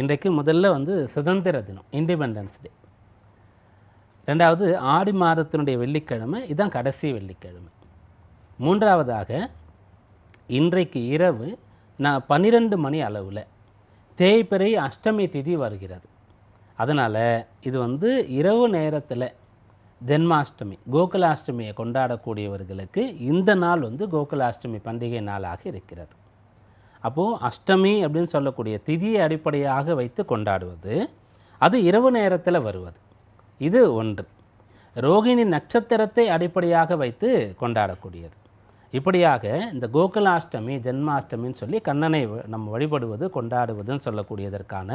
இன்றைக்கு முதல்ல வந்து சுதந்திர தினம் இண்டிபெண்டன்ஸ் டே ரெண்டாவது ஆடி மாதத்தினுடைய வெள்ளிக்கிழமை இதுதான் கடைசி வெள்ளிக்கிழமை. மூன்றாவதாக இன்றைக்கு இரவு நான் பன்னிரெண்டு மணி அளவில் தேய்பிறை அஷ்டமி திதி வருகிறது. அதனால் இது வந்து இரவு நேரத்தில் ஜென்மாஷ்டமி கோகுலாஷ்டமியை கொண்டாடக்கூடியவர்களுக்கு இந்த நாள் வந்து கோகுலாஷ்டமி பண்டிகை நாளாக இருக்கிறது. அப்போது அஷ்டமி அப்படின்னு சொல்லக்கூடிய திதியை அடிப்படையாக வைத்து கொண்டாடுவது அது இரவு நேரத்தில் வருவது. இது ஒன்று. ரோகிணி நட்சத்திரத்தை அடிப்படையாக வைத்து கொண்டாடக்கூடியது. இப்படியாக இந்த கோகுலாஷ்டமி ஜென்மாஷ்டமின்னு சொல்லி கண்ணனை வ- நம்ம வழிபடுவது கொண்டாடுவதுன்னு சொல்லக்கூடியதற்கான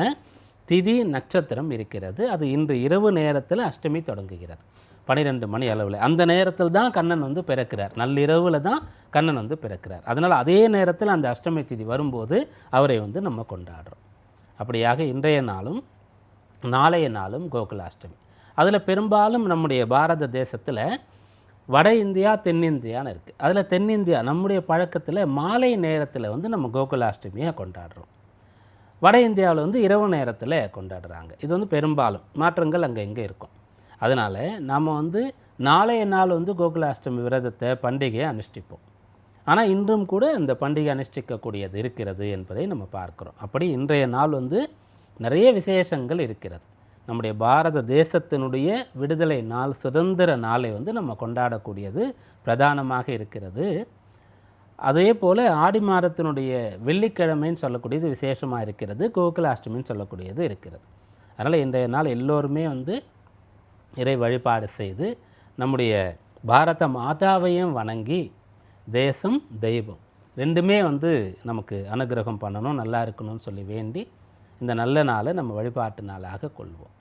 திதி நட்சத்திரம் இருக்கிறது. அது இன்று இரவு நேரத்தில் அஷ்டமி தொடங்குகிறது. பன்னிரெண்டு மணி அளவில். அந்த நேரத்தில் தான் கண்ணன் வந்து பிறக்கிறார். நள்ளிரவில் தான் கண்ணன் வந்து பிறக்கிறார். அதனால் அதே நேரத்தில் அந்த அஷ்டமி திதி வரும்போது அவரை வந்து நம்ம கொண்டாடுறோம். அப்படியாக இன்றைய நாளும் நாளைய நாளும் கோகுலாஷ்டமி. அதில் பெரும்பாலும் நம்முடைய பாரத தேசத்தில் வட இந்தியா தென்னிந்தியான்னு இருக்குது அதில் தென்னிந்தியா நம்முடைய பழக்கத்தில் மாலை நேரத்தில் வந்து நம்ம கோகுலாஷ்டமியை கொண்டாடுறோம். வட இந்தியாவில் வந்து இரவு நேரத்தில் கொண்டாடுறாங்க. இது வந்து பெரும்பாலும் மாற்றங்கள் அங்கே இங்கே இருக்கும். அதனால் நாம் வந்து நாளைய நாள் வந்து கோகுலாஷ்டமி விரதத்தை பண்டிகையை அனுஷ்டிப்போம். ஆனால் இன்றும் கூட இந்த பண்டிகை அனுஷ்டிக்கக்கூடியது இருக்கிறது என்பதை நம்ம பார்க்குறோம். அப்படி இன்றைய நாள் வந்து நிறைய விசேஷங்கள் இருக்கிறது. நம்முடைய பாரத தேசத்தினுடைய விடுதலை நாள் சுதந்திர நாளை வந்து நம்ம கொண்டாடக்கூடியது பிரதானமாக இருக்கிறது. அதே போல் ஆடி மாதத்தினுடைய வெள்ளிக்கிழமைன்னு சொல்லக்கூடியது விசேஷமாக இருக்கிறது கோகுலாஷ்டமின்னு சொல்லக்கூடியது இருக்கிறது. அதனால் இன்றைய நாள் எல்லோருமே வந்து இறை வழிபாடு செய்து நம்முடைய பாரத மாதாவையும் வணங்கி தேசம் தெய்வம் ரெண்டுமே வந்து நமக்கு அனுகிரகம் பண்ணணும் நல்லா இருக்கணும்னு சொல்லி வேண்டி இந்த நல்ல நாளை நம்ம வழிபாட்டு நாளாக கொள்வோம்.